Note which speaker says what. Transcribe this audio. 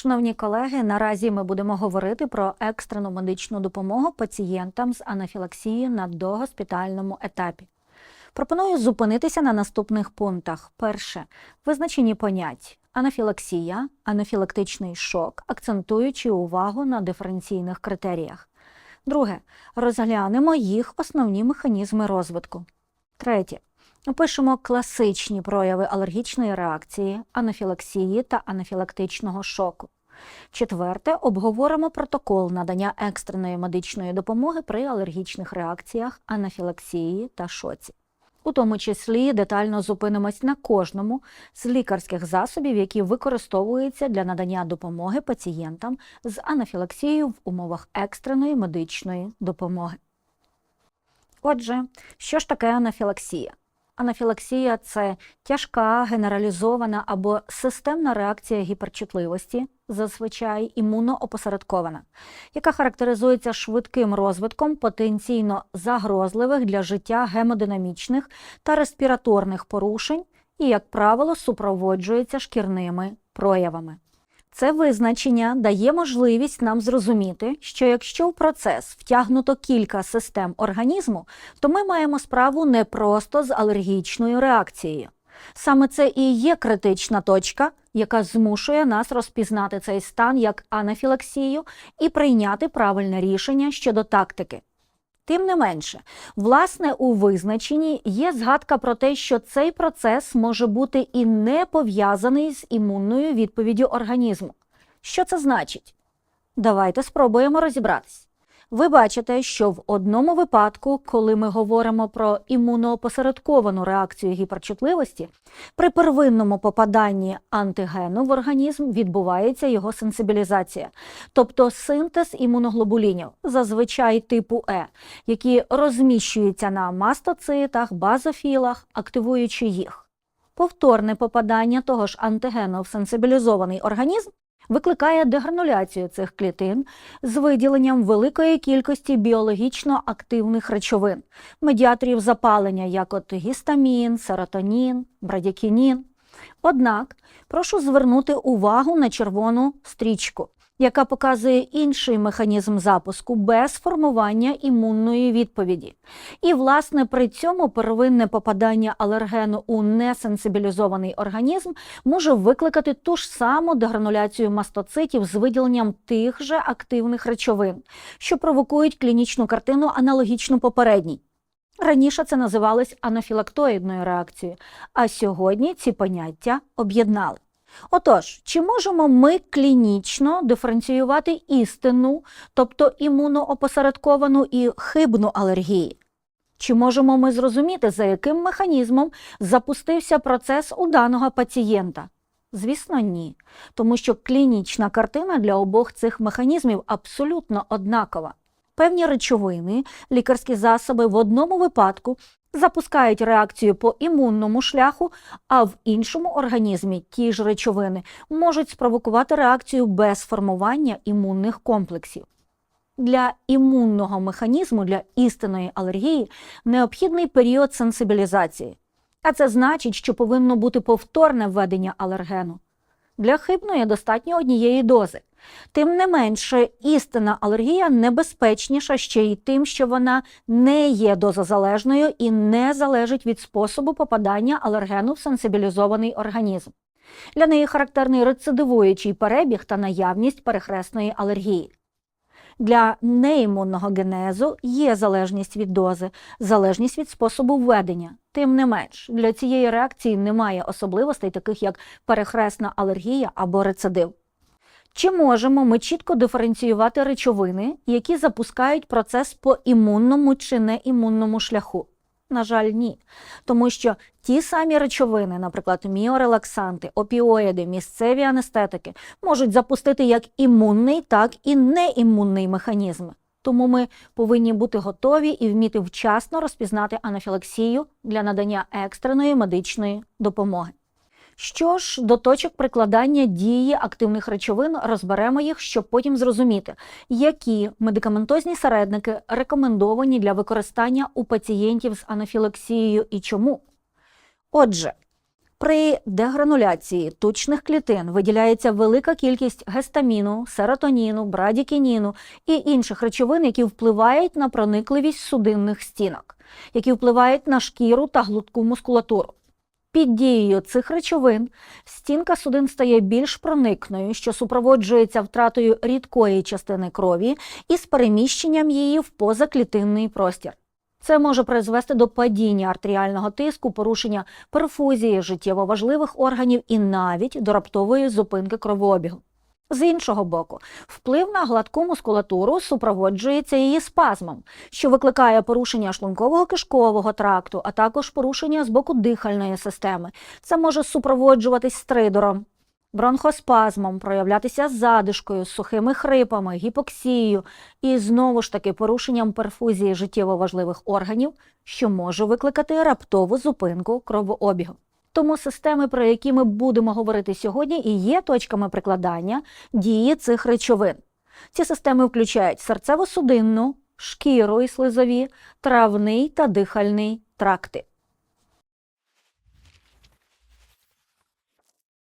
Speaker 1: Шановні колеги, наразі ми будемо говорити про екстрену медичну допомогу пацієнтам з анафілаксією на догоспітальному етапі. Пропоную зупинитися на наступних пунктах. Перше визначені понять анафілаксія, анафілактичний шок, акцентуючи увагу на диференційних критеріях. Друге розглянемо їх основні механізми розвитку. Третє. Опишемо класичні прояви алергічної реакції, анафілаксії та анафілактичного шоку. Четверте, обговоримо протокол надання екстреної медичної допомоги при алергічних реакціях, анафілаксії та шоці. У тому числі детально зупинимось на кожному з лікарських засобів, які використовуються для надання допомоги пацієнтам з анафілаксією в умовах екстреної медичної допомоги. Отже, що ж таке анафілаксія? Анафілаксія це тяжка, генералізована або системна реакція гіперчутливості, зазвичай імуноопосередкована, яка характеризується швидким розвитком потенційно загрозливих для життя гемодинамічних та респіраторних порушень і, як правило, супроводжується шкірними проявами. Це визначення дає можливість нам зрозуміти, що якщо в процес втягнуто кілька систем організму, то ми маємо справу не просто з алергічною реакцією. Саме це і є критична точка, яка змушує нас розпізнати цей стан як анафілаксію і прийняти правильне рішення щодо тактики. Тим не менше, власне, у визначенні є згадка про те, що цей процес може бути і не пов'язаний з імунною відповіддю організму. Що це значить? Давайте спробуємо розібратись. Ви бачите, що в одному випадку, коли ми говоримо про імуноопосередковану реакцію гіперчутливості, при первинному попаданні антигену в організм відбувається його сенсибілізація, тобто синтез імуноглобулінів, зазвичай типу Е, які розміщуються на мастоцитах, базофілах, активуючи їх. Повторне попадання того ж антигену в сенсибілізований організм викликає дегрануляцію цих клітин з виділенням великої кількості біологічно активних речовин, медіаторів запалення, як от гістамін, серотонін, брадікінін. Однак прошу звернути увагу на червону стрічку, яка показує інший механізм запуску без формування імунної відповіді. І, власне, при цьому первинне попадання алергену у несенсибілізований організм може викликати ту ж саму дегрануляцію мастоцитів з виділенням тих же активних речовин, що провокують клінічну картину аналогічну попередній. Раніше це називалось анафілактоїдною реакцією, а сьогодні ці поняття об'єднали. Отож, чи можемо ми клінічно диференціювати істинну, тобто імуноопосередковану і хибну алергії? Чи можемо ми зрозуміти, за яким механізмом запустився процес у даного пацієнта? Звісно, ні, тому що клінічна картина для обох цих механізмів абсолютно однакова. Певні речовини, лікарські засоби в одному випадку запускають реакцію по імунному шляху, а в іншому організмі ті ж речовини можуть спровокувати реакцію без формування імунних комплексів. Для імунного механізму, для істинної алергії необхідний період сенсибілізації. А це значить, що повинно бути повторне введення алергену. Для хибної достатньо однієї дози. Тим не менше, істинна алергія небезпечніша ще й тим, що вона не є дозозалежною і не залежить від способу попадання алергену в сенсибілізований організм. Для неї характерний рецидивуючий перебіг та наявність перехресної алергії. Для неімунного генезу є залежність від дози, залежність від способу введення. Тим не менш, для цієї реакції немає особливостей, таких як перехресна алергія або рецидив. Чи можемо ми чітко диференціювати речовини, які запускають процес по імунному чи неімунному шляху? На жаль, ні. Тому що ті самі речовини, наприклад, міорелаксанти, опіоїди, місцеві анестетики, можуть запустити як імунний, так і неімунний механізм. Тому ми повинні бути готові і вміти вчасно розпізнати анафілаксію для надання екстреної медичної допомоги. Що ж до точок прикладання дії активних речовин, розберемо їх, щоб потім зрозуміти, які медикаментозні середники рекомендовані для використання у пацієнтів з анафілаксією і чому. Отже, При дегрануляції тучних клітин виділяється велика кількість гестаміну, серотоніну, брадікініну і інших речовин, які впливають на проникливість судинних стінок, які впливають на шкіру та глутку мускулатуру. Під дією цих речовин стінка судин стає більш проникною, що супроводжується втратою рідкої частини крові і з переміщенням її в позаклітинний простір. Це може призвести до падіння артеріального тиску, порушення перфузії життєво важливих органів і навіть до раптової зупинки кровообігу. З іншого боку, вплив на гладку мускулатуру супроводжується її спазмом, що викликає порушення шлункового кишкового тракту, а також порушення з боку дихальної системи. Це може супроводжуватись стридором, бронхоспазмом, проявлятися задишкою, сухими хрипами, гіпоксією і знову ж таки порушенням перфузії життєво важливих органів, що може викликати раптову зупинку кровообігу. Тому системи, про які ми будемо говорити сьогодні, і є точками прикладання дії цих речовин. Ці системи включають серцево-судинну, шкіру і слизові, травний та дихальний тракти.